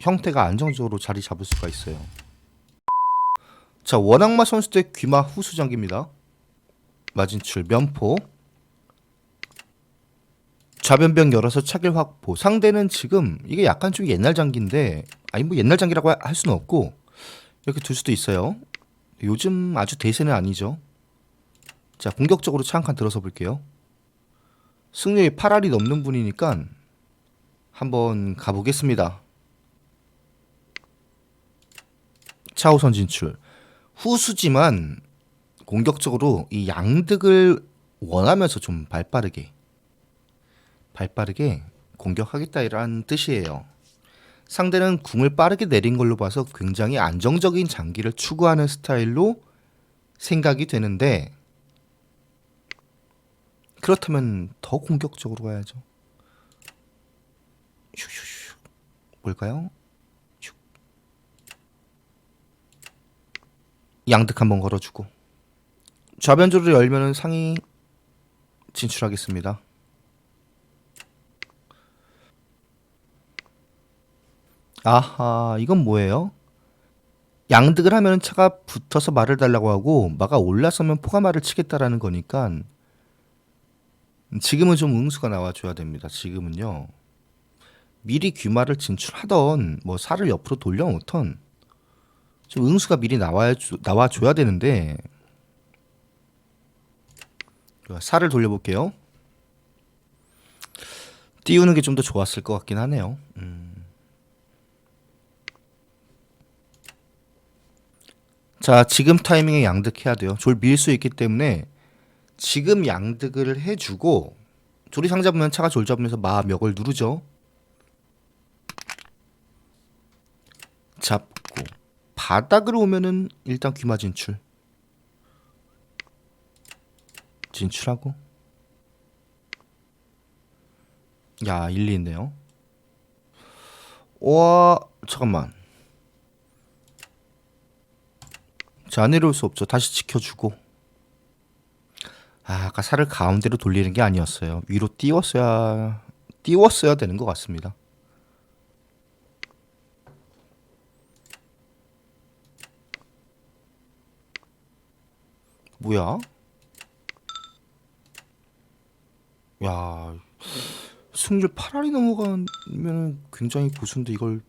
형태가 안정적으로 자리 잡을 수가 있어요. 자 원악마 선수 대 귀마 후수 장기입니다. 마진출 면포 좌변병 열어서 차길 확보 상대는 지금 이게 약간 좀 옛날 장기인데 아니 뭐 옛날 장기라고 하- 할 수는 없고 이렇게 둘 수도 있어요. 요즘 아주 대세는 아니죠. 자 공격적으로 차 한 칸 들어서 볼게요. 승률이 8알이 넘는 분이니까 한번 가보겠습니다. 차우선 진출. 후수지만 공격적으로 이 양득을 원하면서 좀 발빠르게 발빠르게 공격하겠다라는 뜻이에요. 상대는 궁을 빠르게 내린 걸로 봐서 굉장히 안정적인 장기를 추구하는 스타일로 생각이 되는데 그렇다면 더 공격적으로 가야죠. 뭘까요? 양득 한번 걸어주고 좌변조를 열면은 상이 진출하겠습니다. 아하 이건 뭐예요? 양득을 하면 차가 붙어서 말을 달라고 하고 마가 올라서면 포가 말을 치겠다라는 거니까 지금은 좀 응수가 나와줘야 됩니다. 지금은요. 미리 귀마를 진출하던 뭐 살을 옆으로 돌려놓던 좀 응수가 미리 나와야 나와줘야 되는데 살을 돌려볼게요. 띄우는 게 좀 더 좋았을 것 같긴 하네요. 음. 자 지금 타이밍에 양득해야 돼요. 졸 밀 수 있기 때문에 지금 양득을 해주고 조리상 잡으면 차가 졸 잡으면서 마 멱을 누르죠. 잡고 바닥으로 오면은 일단 귀마 진출. 진출하고 야 일리 있네요. 와 잠깐만. 자 내려올 수 없죠. 다시 지켜주고. 아, 아까 살을 가운데로 돌리는 게 아니었어요. 위로 띄웠어야 띄웠어야 되는 것 같습니다. 뭐야? 야, 승률 8알이 넘어가면 굉장히 고수인데 이걸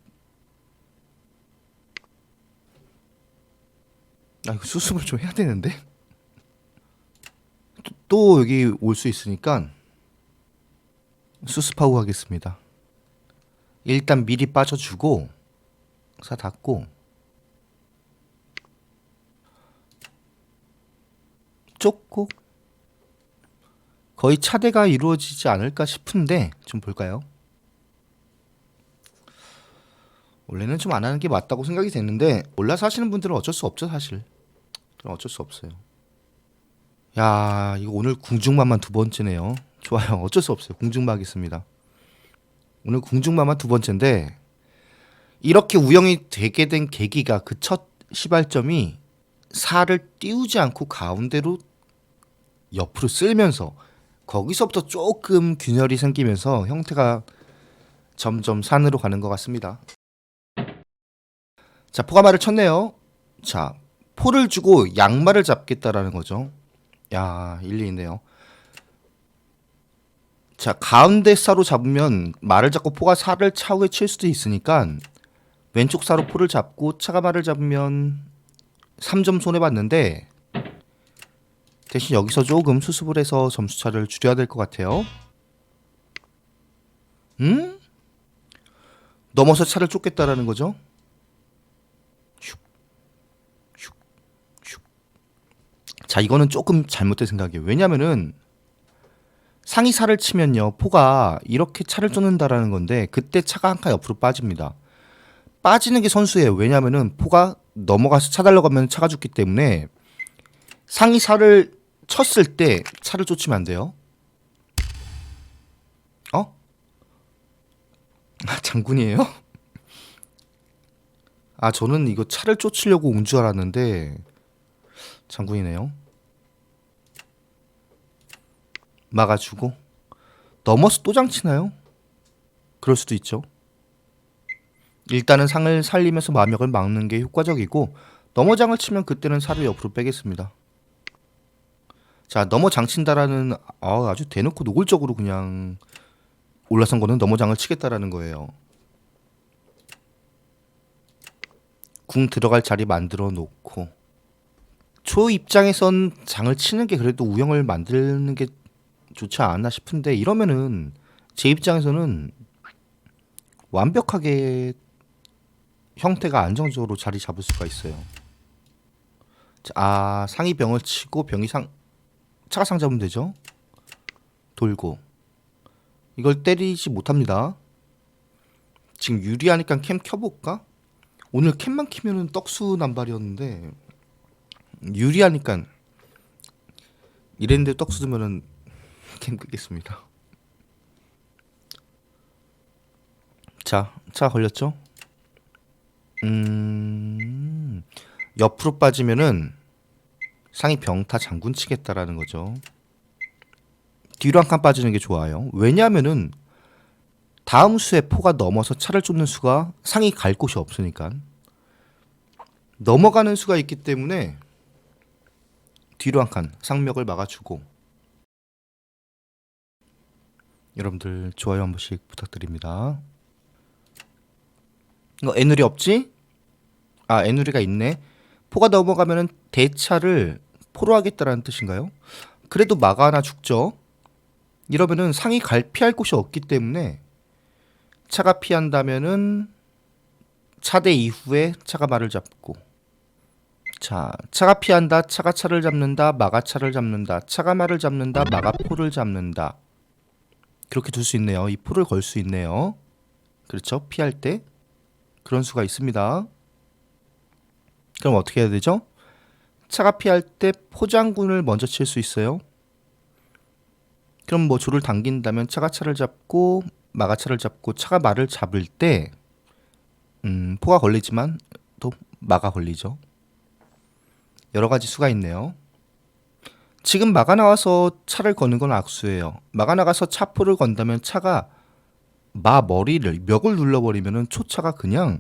아 이거 수습을 좀 해야 되는데 또, 또 여기 올 수 있으니까 수습하고 가겠습니다. 일단 미리 빠져주고 사 닫고 쫓고 거의 차대가 이루어지지 않을까 싶은데 좀 볼까요? 원래는 좀 안 하는 게 맞다고 생각이 됐는데 올라서 하시는 분들은 어쩔 수 없죠 사실. 그럼 어쩔 수 없어요. 야 이거 오늘 궁중마만 두 번째네요. 좋아요. 어쩔 수 없어요. 궁중마 하겠습니다. 오늘 궁중마만 두 번째인데 이렇게 우영이 되게 된 계기가 그 첫 시발점이 살을 띄우지 않고 가운데로 옆으로 쓸면서 거기서부터 조금 균열이 생기면서 형태가 점점 산으로 가는 것 같습니다. 자, 포가마를 쳤네요. 자, 포를 주고 양말을 잡겠다라는 거죠. 야, 일리 있네요. 자, 가운데 사로 잡으면 말을 잡고 포가 살을 차후에 칠 수도 있으니까 왼쪽 사로 포를 잡고 차가 말을 잡으면 3점 손해 봤는데 대신 여기서 조금 수습을 해서 점수 차를 줄여야 될 것 같아요. 음? 넘어서 차를 쫓겠다라는 거죠? 슉, 슉, 슉. 자, 이거는 조금 잘못된 생각이에요. 왜냐면은 상이 살을 치면요, 포가 이렇게 차를 쫓는다라는 건데 그때 차가 한 칸 옆으로 빠집니다. 빠지는 게 선수예요. 왜냐면은 포가 넘어가서 차 달려가면 차가 죽기 때문에 상이 살을 쳤을 때 차를 쫓으면 안 돼요. 어? 아, 장군이에요? 아, 저는 이거 차를 쫓으려고 온 줄 알았는데 장군이네요. 막아주고 넘어서 또 장치나요? 그럴 수도 있죠. 일단은 상을 살리면서 마력을 막는 게 효과적이고 넘어장을 치면 그때는 살을 옆으로 빼겠습니다. 자 넘어 장 친다라는 아, 아주 대놓고 노골적으로 그냥 올라선 거는 넘어장을 치겠다라는 거예요. 궁 들어갈 자리 만들어 놓고 초 입장에선 장을 치는 게 그래도 우영을 만드는 게 좋지 않나 싶은데 이러면은 제 입장에서는 완벽하게 형태가 안정적으로 자리 잡을 수가 있어요. 자, 아 상이 병을 치고 병이 상 차가 상 잡으면 되죠. 돌고 이걸 때리지 못합니다. 지금 유리하니까 캠 켜볼까? 오늘 캠만 키면은 떡수 남발이었는데 유리하니까 이랬는데 떡수 두면은 캠 끄겠습니다. 자, 차 걸렸죠? 음, 옆으로 빠지면은 상이 병타 장군 치겠다라는 거죠. 뒤로 한 칸 빠지는 게 좋아요. 왜냐하면은 다음 수에 포가 넘어서 차를 쫓는 수가 상이 갈 곳이 없으니까 넘어가는 수가 있기 때문에 뒤로 한 칸 상력을 막아주고 여러분들 좋아요 한 번씩 부탁드립니다. 이거 애누리 없지? 아 애누리가 있네. 포가 넘어가면은 대차를 포로 하겠다라는 뜻인가요? 그래도 마가 하나 죽죠. 이러면은 상이 갈 피할 곳이 없기 때문에 차가 피한다면은 차대 이후에 차가 말을 잡고 자 차가 피한다 차가 차를 잡는다 마가 차를 잡는다 차가 말을 잡는다 마가 포를 잡는다. 그렇게 둘 수 있네요. 이 포를 걸 수 있네요. 그렇죠? 피할 때 그런 수가 있습니다 그럼 어떻게 해야 되죠 차가 피할 때 포장군을 먼저 칠 수 있어요 그럼 뭐 조를 당긴다면 차가 차를 잡고 마가 차를 잡고 차가 말을 잡을 때 음, 포가 걸리지만 또 마가 걸리죠. 여러 가지 수가 있네요. 지금 마가 나와서 차를 거는 건 악수예요. 마가 나가서 차포를 건다면 차가 마 머리를 멱을 눌러버리면은 초차가 그냥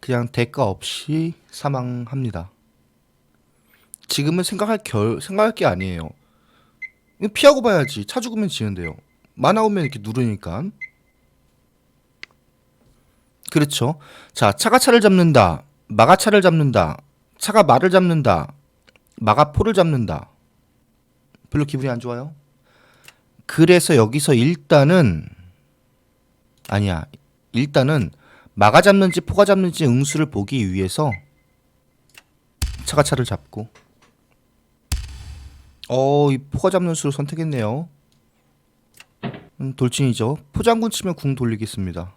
그냥 대가 없이 사망합니다. 지금은 생각할 결 생각할 게 아니에요. 피하고 봐야지. 차 죽으면 지는데요. 마 나오면 이렇게 누르니까. 그렇죠. 자, 차가 차를 잡는다. 마가 차를 잡는다. 차가 말을 잡는다. 마가 포를 잡는다. 별로 기분이 안 좋아요? 그래서 여기서 일단은 아니야. 일단은 마가 잡는지 포가 잡는지 응수를 보기 위해서 차가 차를 잡고 어, 이 포가 잡는 수를 선택했네요. 음, 돌진이죠. 포장군 치면 궁 돌리겠습니다.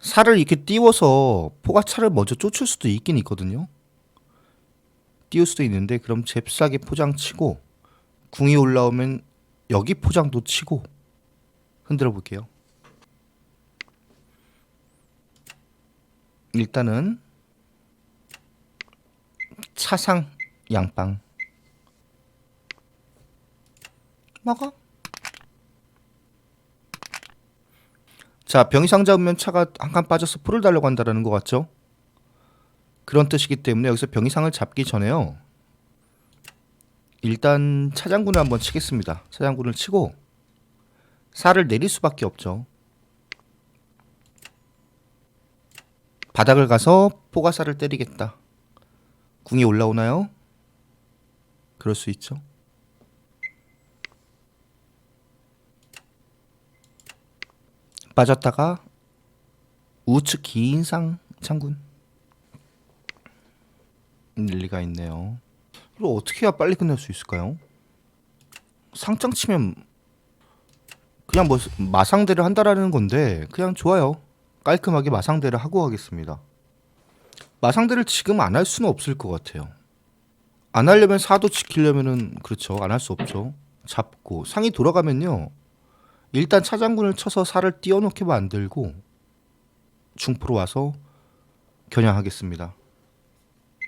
살을 이렇게 띄워서 포가 차를 먼저 쫓을 수도 있긴 있거든요. 띄울 수도 있는데 그럼 잽싸게 포장 치고 궁이 올라오면 여기 포장도 치고 흔들어 볼게요. 일단은 차상 양빵 먹어. 자, 병이상 잡으면 차가 한 칸 빠져서 풀을 달려고 한다라는 것 같죠? 그런 뜻이기 때문에 여기서 병이상을 잡기 전에요. 일단 차장군을 한번 치겠습니다. 차장군을 치고 살을 내릴 수밖에 없죠. 바닥을 가서 포가살을 때리겠다. 궁이 올라오나요? 그럴 수 있죠. 빠졌다가 우측 긴상 장군 일리가 있네요. 이거 어떻게 해야 빨리 끝낼 수 있을까요? 상장 치면 그냥 뭐 마상대를 한다라는 건데 그냥 좋아요. 깔끔하게 마상대를 하고 가겠습니다. 마상대를 지금 안 할 수는 없을 것 같아요. 안 하려면 사도 지키려면은 그렇죠. 안 할 수 없죠. 잡고 상이 돌아가면요. 일단 차장군을 쳐서 살을 띄워놓게 만들고 중포로 와서 겨냥하겠습니다.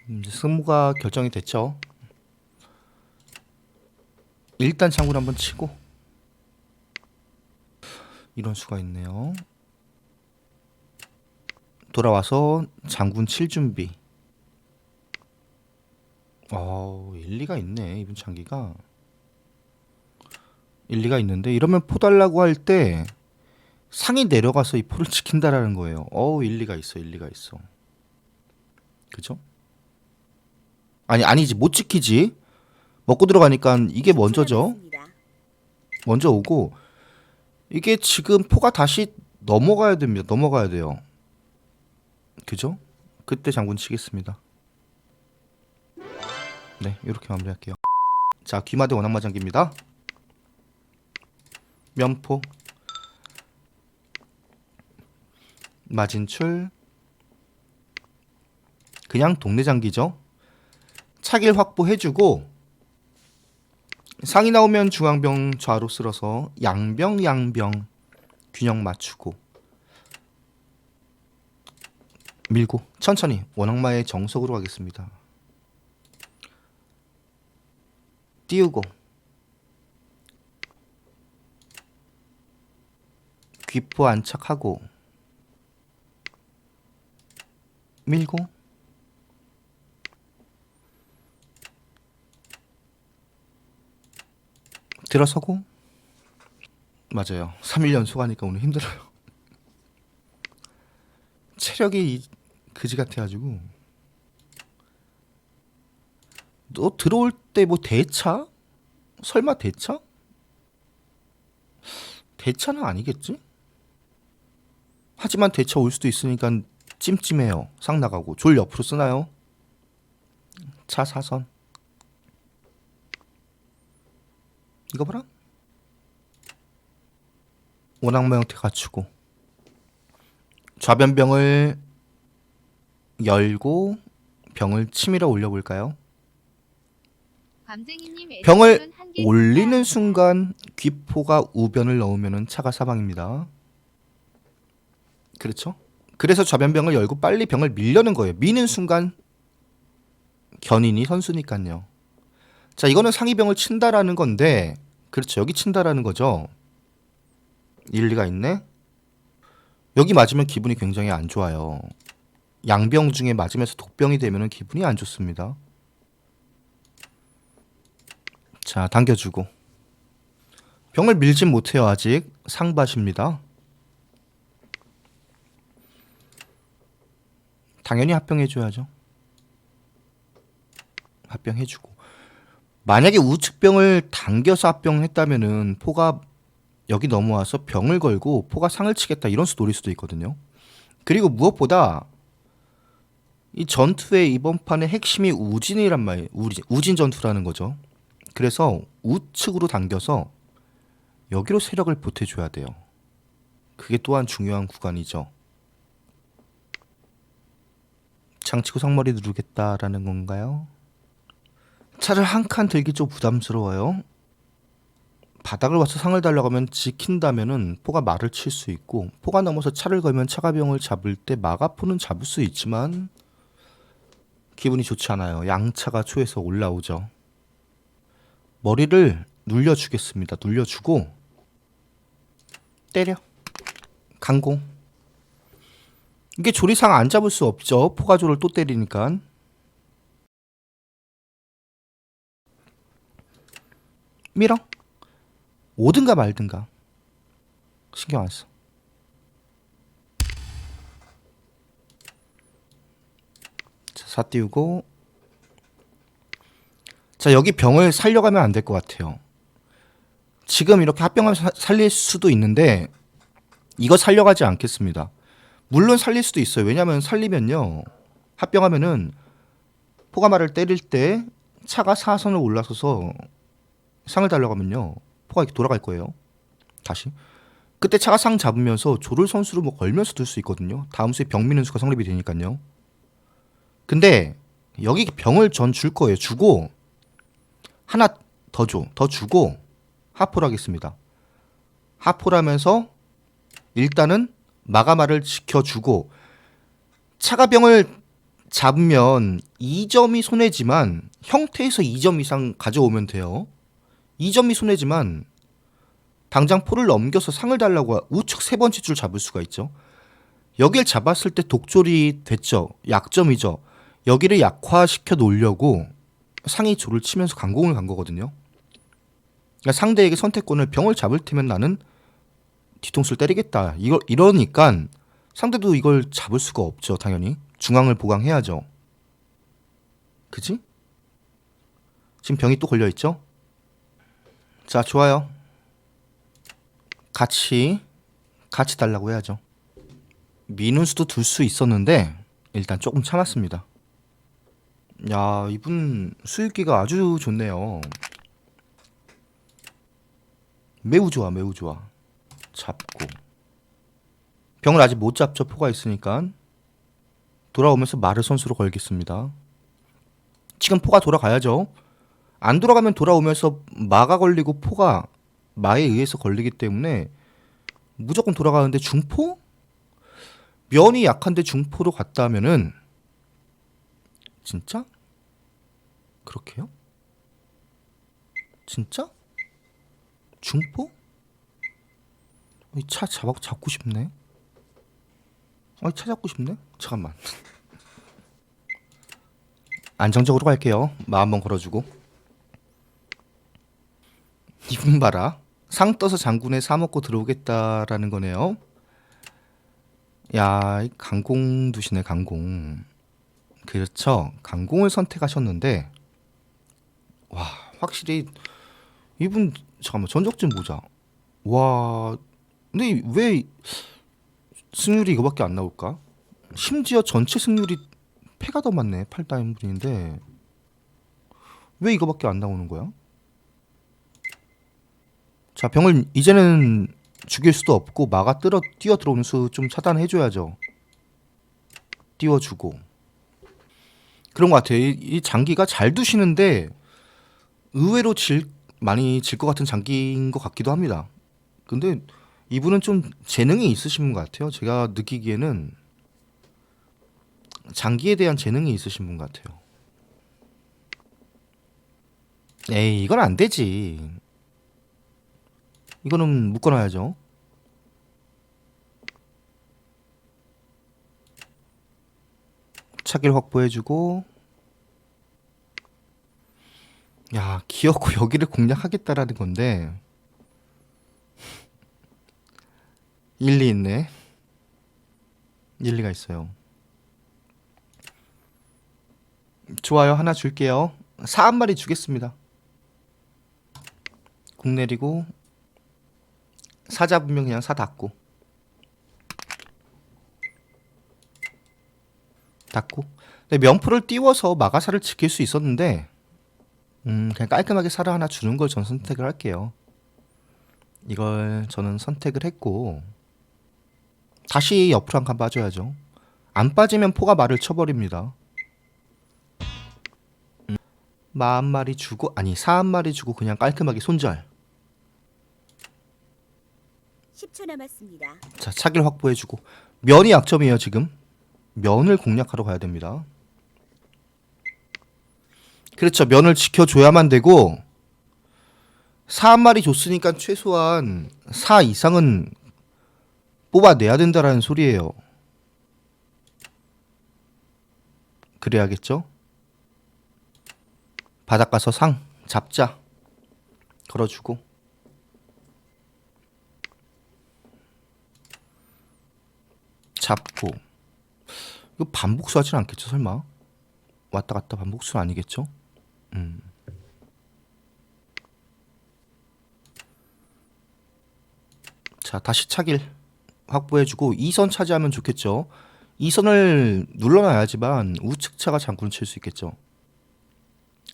음, 이제 승무가 결정이 됐죠. 일단 장군 한번 치고 이런 수가 있네요. 돌아와서 장군 7준비. 어, 일리가 있네. 이분 장기가. 일리가 있는데 이러면 포 달라고 할 때 상이 내려가서 이 포를 지킨다라는 거예요. 어, 일리가 있어. 일리가 있어. 그죠? 아니 아니지 못 지키지. 먹고 들어가니까 이게 먼저죠. 먼저 오고 이게 지금 포가 다시 넘어가야 됩니다. 넘어가야 돼요. 그죠? 그때 장군 치겠습니다. 네, 이렇게 마무리할게요. 자, 귀마대 원앙마장기입니다. 면포 마진출 그냥 동네 장기죠. 차길 확보해주고 상이 나오면 중앙병 좌로 쓸어서 양병 양병 균형 맞추고 밀고 천천히 원악마의 정석으로 가겠습니다. 띄우고 귀포 안착하고 밀고 들어서고 맞아요. 3일 연속 하니까 오늘 힘들어요. 체력이 이- 그지 같아가지고 너 들어올 때 뭐 대차? 설마 대차? 대차는 아니겠지? 하지만 대차 올 수도 있으니까 찜찜해요. 상 나가고 졸 옆으로 쓰나요? 차 사선 이거 봐라. 원악마 형태 갖추고 좌변병을 열고 병을 치밀어 올려볼까요? 병을 올리는. 순간 귀포가 우변을 넣으면 차가 사방입니다. 그렇죠? 그래서 좌변병을 열고 빨리 병을 밀려는 거예요. 미는 순간 견인이 선수니까요. 자, 이거는 상위병을 친다라는 건데, 그렇죠. 여기 친다라는 거죠. 일리가 있네. 여기 맞으면 기분이 굉장히 안 좋아요. 양병 중에 맞으면서 독병이 되면 기분이 안 좋습니다. 자, 당겨주고. 병을 밀진 못해요, 아직. 상밭입니다. 당연히 합병해줘야죠. 합병해주고. 만약에 우측병을 당겨서 합병했다면은 포가 여기 넘어와서 병을 걸고 포가 상을 치겠다 이런 수 노릴 수도 있거든요. 그리고 무엇보다 이 전투의 이번 판의 핵심이 우진이란 말이에요. 우진, 우진 전투라는 거죠. 그래서 우측으로 당겨서 여기로 세력을 보태줘야 돼요. 그게 또한 중요한 구간이죠. 장치고 상머리 누르겠다라는 건가요? 차를 한 칸 들기 좀 부담스러워요. 바닥을 와서 상을 달라고 하면 지킨다면은 포가 말을 칠 수 있고 포가 넘어서 차를 걸면 차가병을 잡을 때 마가포는 잡을 수 있지만 기분이 좋지 않아요. 양차가 초에서 올라오죠. 머리를 눌려주겠습니다. 눌려주고 때려 강공 이게 조리상 안 잡을 수 없죠. 포가조를 또 때리니까 밀어 오든가 말든가 신경 안 써. 자, 사 띄우고 자 여기 병을 살려가면 안 될 것 같아요. 지금 이렇게 합병하면 사- 살릴 수도 있는데 이거 살려가지 않겠습니다. 물론 살릴 수도 있어요. 왜냐하면 살리면요 합병하면은 포가마를 때릴 때 차가 사선을 올라서서 상을 달려가면요 포가 이렇게 돌아갈 거예요. 다시 그때 차가 상 잡으면서 조를 선수로 뭐 걸면서 들 수 있거든요. 다음 수에 병 미는 수가 성립이 되니까요. 근데 여기 병을 전 줄 거예요. 주고 하나 더 줘. 더 주고 하포를 하겠습니다. 하포를 하면서 일단은 마가마를 지켜주고 차가 병을 잡으면 2점이 손해지만 형태에서 2점 이상 가져오면 돼요. 2점이 손해지만 당장 포를 넘겨서 상을 달라고 하- 우측 세 번째 줄 잡을 수가 있죠. 여길 잡았을 때 독졸이 됐죠. 약점이죠. 여기를 약화시켜 놓으려고 상이 조를 치면서 강공을 간 거거든요. 그러니까 상대에게 선택권을 병을 잡을 테면 나는 뒤통수를 때리겠다. 이걸 이러니까 상대도 이걸 잡을 수가 없죠. 당연히 중앙을 보강해야죠. 그지? 지금 병이 또 걸려 있죠? 자, 좋아요. 같이 같이 달라고 해야죠. 미누스도 둘 수 있었는데 일단 조금 참았습니다. 야, 이분 수익기가 아주 좋네요. 매우 좋아, 매우 좋아. 잡고 병을 아직 못 잡죠. 포가 있으니까 돌아오면서 마르 선수로 걸겠습니다. 지금 포가 돌아가야죠. 안 돌아가면 돌아오면서 마가 걸리고 포가 마에 의해서 걸리기 때문에 무조건 돌아가는데 중포? 면이 약한데 중포로 갔다 하면은 진짜? 그렇게요? 진짜? 중포? 이차 잡아 잡고 싶네. 아이 차 잡고 싶네. 잠깐만. 안정적으로 갈게요. 마음 한번 걸어주고. 이분 봐라. 상 떠서 장군에 사 먹고 들어오겠다라는 거네요. 야, 이 강공 두시네 강공. 그렇죠. 강공을 선택하셨는데 와 확실히 이분 잠깐만 전적 좀 보자. 와 근데 왜 승률이 이거밖에 안 나올까? 심지어 전체 승률이 패가 더 많네 8다인 분인데 왜 이거밖에 안 나오는 거야? 자 병을 이제는 죽일 수도 없고 마가 뜨러 뛰어 들어오는 수 좀 차단해줘야죠. 띄워주고 그런 것 같아요. 이, 이 장기가 잘 두시는데 의외로 질 많이 질 것 같은 장기인 것 같기도 합니다. 근데 이분은 좀 재능이 있으신 분 같아요. 제가 느끼기에는 장기에 대한 재능이 있으신 분 같아요. 에이 이건 안 되지. 이거는 묶어놔야죠. 차기를 확보해주고. 야 기어코 여기를 공략하겠다라는 건데. 일리 있네. 일리가 있어요. 좋아요. 하나 줄게요. 사 한 마리 주겠습니다. 국 내리고 사 잡으면 그냥 사 닫고. 닫고. 명포를 띄워서 마가사를 지킬 수 있었는데 음 그냥 깔끔하게 사를 하나 주는 걸 전 선택을 할게요. 이걸 저는 선택을 했고 다시 옆으로 한 칸 빠져야죠. 안 빠지면 포가 말을 쳐버립니다. 음, 마한 마리 주고 아니 사한 마리 주고 그냥 깔끔하게 손절 10초 남았습니다. 자, 차기를 확보해주고 면이 약점이에요 지금 면을 공략하러 가야 됩니다. 그렇죠 면을 지켜줘야만 되고 사한 마리 줬으니까 최소한 사 이상은 뽑아내야 된다라는 소리예요. 그래야겠죠? 바닷 가서 상 잡자 걸어주고 잡고. 이거 반복수 하진 않겠죠 설마? 왔다 갔다 반복수는 아니겠죠? 음. 자 다시 차길 확보해주고 2선 차지하면 좋겠죠. 2선을 눌러놔야지만 우측차가 장군을 칠 수 있겠죠.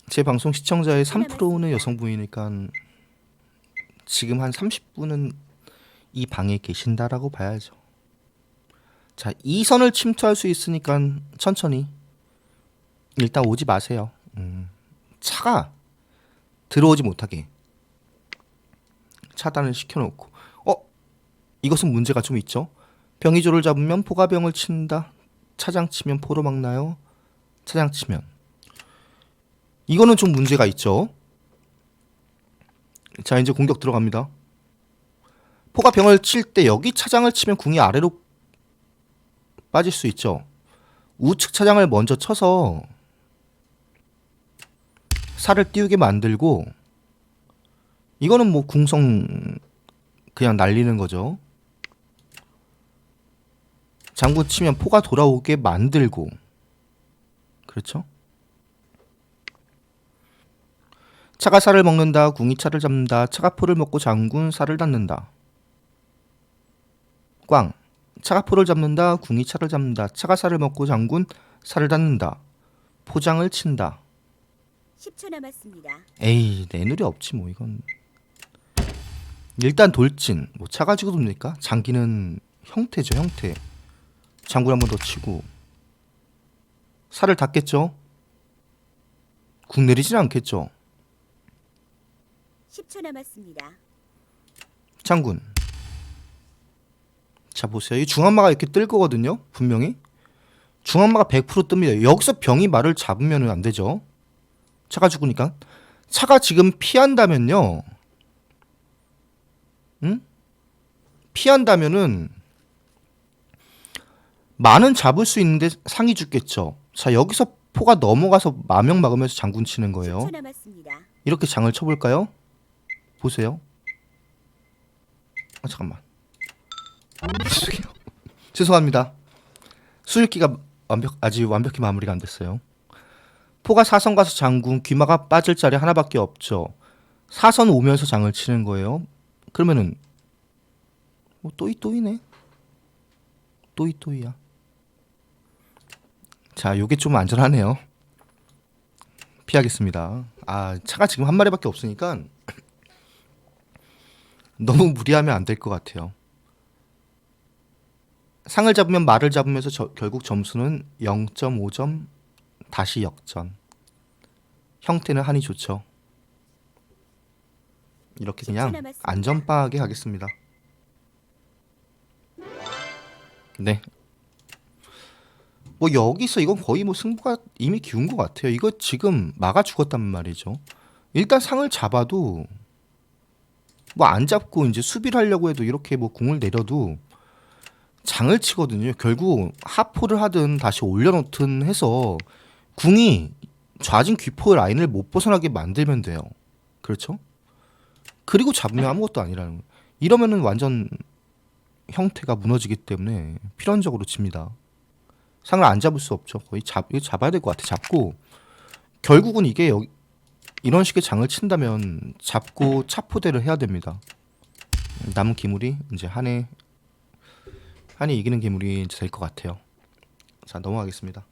제 방송 시청자의 3%는 여성분이니까 지금 한 30분은 이 방에 계신다라고 봐야죠 자, 이 선을 침투할 수 있으니까 천천히 일단 오지 마세요. 음, 차가 들어오지 못하게 차단을 시켜놓고 어 이것은 문제가 좀 있죠. 병이조를 잡으면 포가병을 친다. 차장 치면 포로 막나요? 차장 치면 이거는 좀 문제가 있죠. 자 이제 공격 들어갑니다. 포가 병을 칠 때 여기 차장을 치면 궁이 아래로 빠질 수 있죠. 우측 차장을 먼저 쳐서 살을 띄우게 만들고 이거는 뭐 궁성 그냥 날리는 거죠. 장군 치면 포가 돌아오게 만들고 그렇죠? 차가 살을 먹는다. 궁이 차를 잡는다. 차가 포를 먹고 장군 살을 닫는다. 꽝. 차가 포를 잡는다. 궁이 차를 잡는다. 차가 살을 먹고 장군 살을 닫는다. 포장을 친다. 10초 남았습니다. 에이 내누리 없지 뭐 이건. 일단 돌진. 뭐 차 가지고 돕니까? 장기는 형태죠 형태. 장군 한번 더 치고 살을 닫겠죠. 궁 내리진 않겠죠. 10초 남았습니다. 장군. 자 보세요. 이 중한마가 이렇게 뜰 거거든요. 분명히. 중한마가 100% 뜹니다. 여기서 병이 말을 잡으면 안 되죠. 차가 죽으니까. 차가 지금 피한다면요. 응? 피한다면은 마는 잡을 수 있는데 상이 죽겠죠. 자 여기서 포가 넘어가서 마명 막으면서 장군 치는 거예요. 10초 남았습니다. 이렇게 장을 쳐볼까요? 보세요. 아 잠깐만. 죄송합니다. 수일기가 완벽 아직 완벽히 마무리가 안 됐어요. 포가 사선 가서 장군 귀마가 빠질 자리 하나밖에 없죠. 사선 오면서 장을 치는 거예요. 그러면은 뭐 또이 또이네. 또이 또이야. 자, 요게 좀 안전하네요. 피하겠습니다. 아 차가 지금 한 마리밖에 없으니까 너무 무리하면 안 될 것 같아요. 상을 잡으면 말을 잡으면서 저- 결국 점수는 0.5점 다시 역전. 형태는 한이 좋죠. 이렇게 그냥 10초 남았습니다. 안전빵하게 가겠습니다. 네. 뭐 여기서 이건 거의 뭐 승부가 이미 기운 것 같아요. 이거 지금 막아 죽었단 말이죠. 일단 상을 잡아도 뭐 안 잡고 이제 수비를 하려고 해도 이렇게 뭐 궁을 내려도 장을 치거든요. 결국 하포를 하든 다시 올려놓든 해서 궁이 좌진 귀포 라인을 못 벗어나게 만들면 돼요. 그렇죠? 그리고 잡으면 아무것도 아니라는 거예요. 이러면은 완전 형태가 무너지기 때문에 필연적으로 집니다. 상을 안 잡을 수 없죠. 거의 잡 잡아야 될 것 같아. 잡고 결국은 이게 여기 이런 식의 장을 친다면 잡고 차포대를 해야 됩니다. 남은 기물이 이제 한해 한이 이기는 기물이 될 것 같아요. 자 넘어가겠습니다.